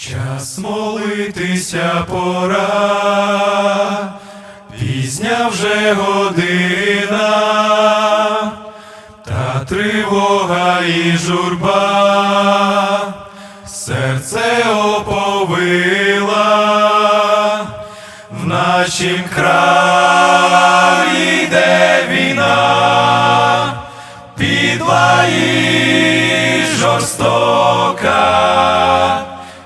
Час молитися пора, пізня вже година, та тривога і журба, серце оповила, в нашім краї йде війна, підла і жорстока,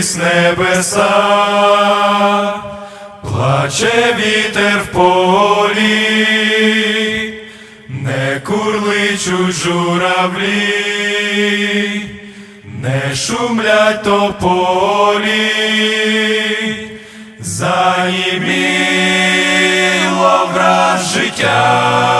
Зажурились небеса, плаче вітер в полі, не курличуть журавлі, не шумлять тополі, заїміло враз життя,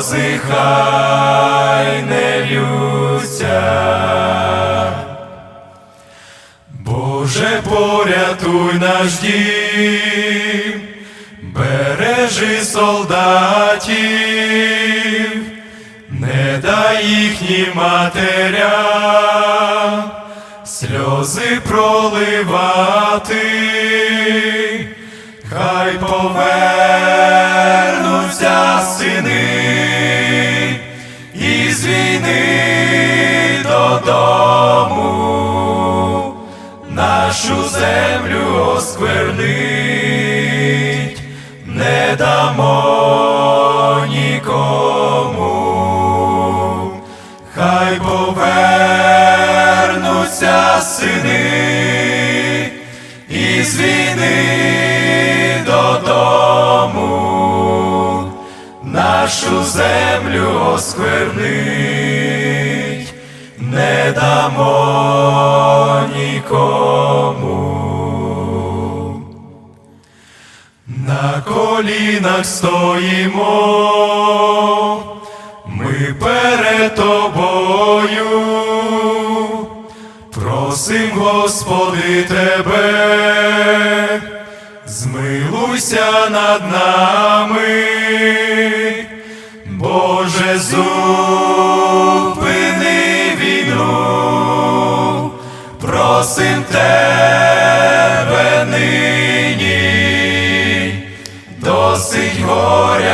сльози хай не лються. Боже, порятуй наш дім, бережи солдатів, не дай їхнім матерям сльози проливати, хай повернуться сини землю осквернить, не дамо нікому, хай повернуться сини із війни додому, нашу землю осквернить, не дамо нікому. Колінах стоїмо, ми перед тобою, просим, Господи, тебе, змилуйся над нами, Боже, зупини просим тебе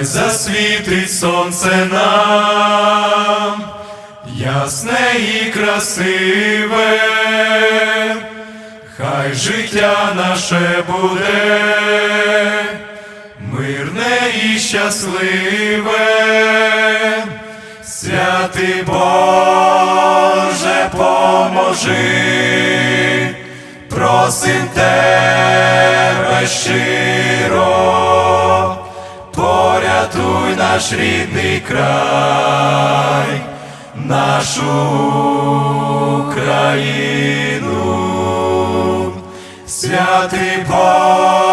Хай засвітить сонце нам, ясне і красиве, хай життя наше буде, мирне і щасливе, святий Боже, поможи, просим тебе щиро, порятуй наш рідний край, нашу Україну, святий Бог.